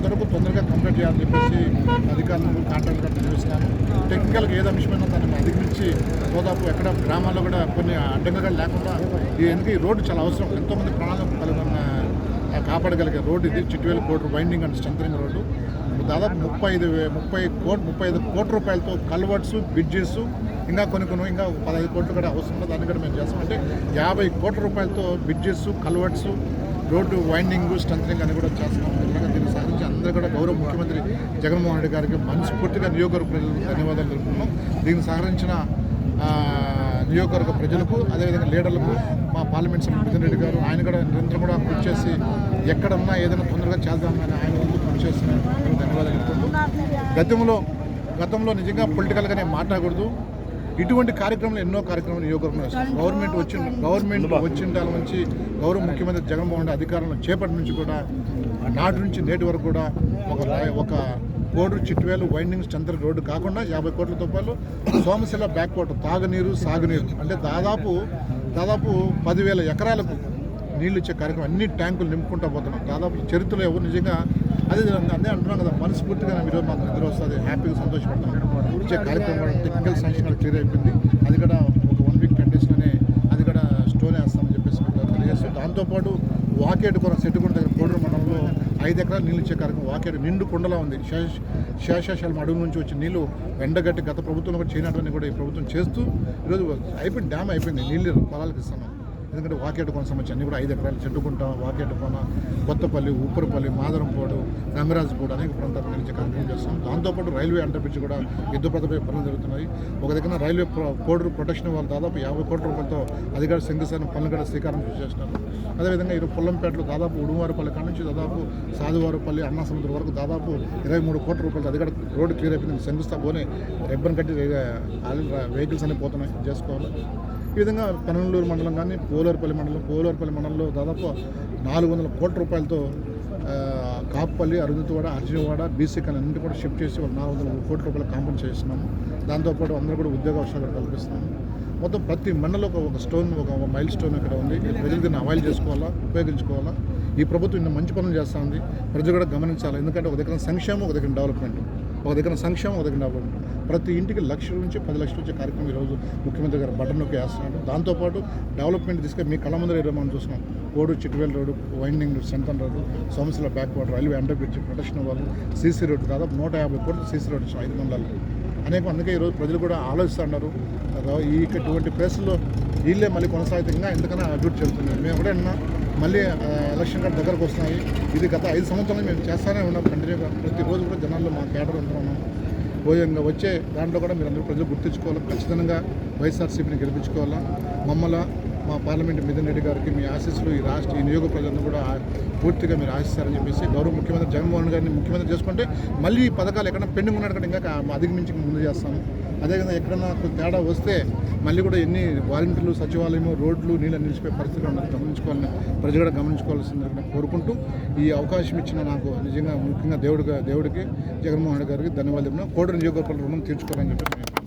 అంతవరకు తొందరగా కంప్లీట్ చేయాలని చెప్పేసి అధికారులకు కాంట్రాక్టర్ తెలియజేస్తున్నాను టెక్నికల్గా ఏదో విషయమైన దాన్ని అధిగమించి దాదాపు ఎక్కడ గ్రామాల్లో కూడా కొన్ని అడ్డంగా లేకుండా ఈ ఎందుకు ఈ రోడ్డు చాలా అవసరం. ఎంతోమంది ప్రాణాలు కలుగున్న కాపాడగలిగే రోడ్డు ఇది. చిట్టువేలు కోటి వైండింగ్ అండ్ స్ట్రెంగ్ రోడ్డు. దాదాపు ముప్పై ఐదు ముప్పై కోట్ ముప్పై ఐదు కోట్ల రూపాయలతో కల్వర్ట్స్ బ్రిడ్జెస్ ఇంకా కొన్ని కొన్ని ఇంకా పదహైదు కోట్లు కూడా అవసరం ఉంది దాన్ని కూడా మేము చేస్తామంటే యాభై కోట్ల రూపాయలతో బ్రిడ్జెస్ కల్వర్ట్స్ రోడ్డు వైండింగ్ స్ట్రెంగ్ అని కూడా చేస్తున్నాం అందరూ కూడా గౌరవ ముఖ్యమంత్రి జగన్మోహన్ రెడ్డి గారికి మనస్ఫూర్తిగా నియోజకవర్గ ప్రజలకు ధన్యవాదాలు తెలుపుకున్నాం దీనికి సహకరించిన నియోజకవర్గ ప్రజలకు అదేవిధంగా లీడర్లకు మా పార్లమెంట్ సభ్యులు మిథున్ రెడ్డి గారు ఆయన కూడా నిరంతరం కూడా కృషి చేసి ఎక్కడున్నా ఏదైనా తొందరగా చేద్దామని ఆయన వంతు కృషి చేస్తున్నారు ధన్యవాదాలు తెలుపుకుంటున్నాం గతంలో గతంలో నిజంగా పొలిటికల్గానే మాట్లాడకూడదు. ఇటువంటి కార్యక్రమాలు ఎన్నో కార్యక్రమాలు నియోజకవర్గంలో చేస్తాం గవర్నమెంట్ వచ్చిన గవర్నమెంట్ వచ్చిన నుంచి గౌరవ ముఖ్యమంత్రి జగన్మోహన్ రెడ్డి అధికారంలో చేపట్టి నుంచి కూడా నాటి నుంచి నేటి వరకు కూడా ఒక ఒక code Chitvel windings Chandra road కాకుండా యాభై కోట్ల రూపాయలు సోమశిల బ్యాక్వాటర్ తాగునీరు సాగునీరు. అంటే దాదాపు దాదాపు పదివేల ఎకరాలకు నీళ్ళు ఇచ్చే కార్యక్రమం అన్ని ట్యాంకులు నింపుకుంటా పోతున్నాం. దాదాపు చరిత్రలో ఎవరు నిజంగా అదే అదే అంటున్నాం కదా మనస్ఫూర్తిగా ఈరోజు మాకు నిద్ర వస్తుంది. హ్యాపీగా సంతోషపడుతున్నాం ఇచ్చే కార్యక్రమం టెక్నికల్ శాంక్షన్ కూడా క్లియర్ అయిపోయింది. అది కూడా ఒక వన్ వీక్ టెన్ డేస్లోనే అది కూడా స్టోర్ వేస్తామని చెప్పేసి మీకు తెలియజేస్తాం దాంతోపాటు వాకేట్ కూడా సెట్టుకుంట దగ్గర కోడూరు మండలంలో ఐదు ఎకరాలు నీళ్ళు ఇచ్చే కార్యక్రమం. వాకేట్ నిండు కుండలా ఉంది. శేషాశాలం అడుగు నుంచి వచ్చి నీళ్ళు ఎండగట్టి గత ప్రభుత్వం కూడా చేయనట్టుని కూడా ఈ ప్రభుత్వం చేస్తూ ఈరోజు అయిపోయింది డ్యామ్ అయిపోయింది. నీళ్ళు పొలాలకు ఇస్తున్నాం. ఎందుకంటే వాకేటు కొన సంబంధించి అన్ని కూడా ఐదు ఎకరాలు చెట్టుకుంట వాకేటు కొన కొత్తపల్లి ఉప్పరపల్లి మాదరంపోడు గంగరాజుపోడు అనేక ప్రాంతాల నుంచి కార్యక్రమం చేస్తాం. దాంతోపాటు రైల్వే అండర్ బ్రిడ్జ్ కూడా యుద్ధప్రదపై పనులు జరుగుతున్నాయి. ఒక దగ్గర రైల్వే ప్రో- కోడూరు ప్రొటెక్షన్ వాళ్ళు దాదాపు యాభై కోట్ల రూపాయలతో అధికారి శంకుస్థానం పనులు కూడా శ్రీకారం చేస్తున్నారు అదేవిధంగా ఈరోజు పొల్లంపేటలో దాదాపు ఉడువారిపల్లి కాడ నుంచి దాదాపు సాధువారిపల్లి అన్నా సముద్రం వరకు దాదాపు ఇరవై మూడు కోట్ల రూపాయలతో అది కూడా రోడ్డు క్లియర్ అయిపోయింది. శంకుస్థాపన పోనీ రిబ్బన్ కట్టి వెహికల్స్ అన్ని పోతున్నాయి. చేసుకోవాలి. ఈ విధంగా పెనలూరు మండలం కానీ పోలూరుపల్లి మండలం పోలూరుపల్లి మండలంలో దాదాపు నాలుగు వందల కోట్ల రూపాయలతో ఆ, కాపుపల్లి అరుంధతివాడ అర్జునవాడ బీసీ కానీ అన్నింటి కూడా షిఫ్ట్ చేసి ఒక నాలుగు వందల కోట్ల రూపాయలు కాంపౌండ్ చేస్తున్నాము. దాంతోపాటు అందరూ కూడా ఉద్యోగ అవకాశాలు కూడా కల్పిస్తున్నాము. మొత్తం ప్రతి మండలం ఒక స్టోన్ ఒక మైల్ స్టోన్ ఇక్కడ ఉంది. ప్రజలు దీన్ని అవైల్ చేసుకోవాలా ఉపయోగించుకోవాలా? ఈ ప్రభుత్వం ఇన్ని మంచి పనులు చేస్తుంది. ప్రజలు కూడా గమనించాలి. ఎందుకంటే ఒక దగ్గర సంక్షేమం ఒక దగ్గర డెవలప్మెంట్ ఒక దగ్గర సంక్షేమం ఒక దగ్గర డెవలప్మెంట్ ప్రతి ఇంటికి లక్ష నుంచి పది లక్షలు వచ్చే కార్యక్రమం ఈరోజు ముఖ్యమంత్రి గారు బటన్ నొక్కి వేస్తున్నాడు. దాంతోపాటు డెవలప్మెంట్ తీసుకొని మీ కళ్ళ ముందర ఏదో మనం చూస్తున్నాం. Code Chitvel road winding సెంతన్ road Somasila back water railway under bridge protection వాళ్ళు సీసీ రోడ్డు దాదాపు నూట యాభై కోట్లు సీసీ రోడ్డు ఐదు మండలాలు అనేక అందుకే ఈరోజు ప్రజలు కూడా ఆలోచిస్తున్నారు ఈ ఇటువంటి ప్లేస్లో వీళ్ళే మళ్ళీ కొనసాగితే ఇంకా ఎంతకన్నా అభివృద్ధి చెందుతుంది మేము కూడా అన్నా మళ్ళీ ఎలక్షన్ కార్డు దగ్గరకు వస్తున్నాయి. ఇది గత ఐదు సంవత్సరాలు మేము చేస్తానే ఉన్నాం. కంటిన్యూగా ప్రతిరోజు కూడా జనాల్లో మా కేటర్ ఉంటున్నాము భోజనంగా వచ్చే దాంట్లో కూడా మీరు అందరూ ప్రజలు గుర్తించుకోవాలి. ఖచ్చితంగా వైఎస్ఆర్సీపీని గెలిపించుకోవాలా? మమ్మల్ని మా పార్లమెంట్ మిథున్ రెడ్డి గారికి మీ ఆశీస్సులు ఈ రాష్ట్ర ఈ నియోగ ప్రజలను కూడా పూర్తిగా మీరు ఆశిస్తారని చెప్పేసి గౌరవ ముఖ్యమంత్రి జగన్మోహన్ గారిని ముఖ్యమంత్రి చేసుకుంటే మళ్ళీ ఈ పథకాలు ఎక్కడైనా పెండింగ్ ఉన్నట్టు ఇంకా అధిగమించి ముందు చేస్తాము. అదేవిధంగా ఎక్కడన్నా తేడా వస్తే మళ్ళీ కూడా ఎన్ని వాలంటీర్లు సచివాలయము రోడ్లు నీళ్ళు నిలిచిపోయే పరిస్థితులు ఉన్నది గమనించుకోవాలని ప్రజలు కూడా గమనించుకోవాల్సిందని కోరుకుంటూ ఈ అవకాశం ఇచ్చిన నాకు నిజంగా ముఖ్యంగా దేవుడిగా దేవుడికి జగన్మోహన్ రెడ్డి గారికి ధన్యవాదాలు కోటి నియోజకవర్గ రుణం తీర్చుకోవాలని చెప్పి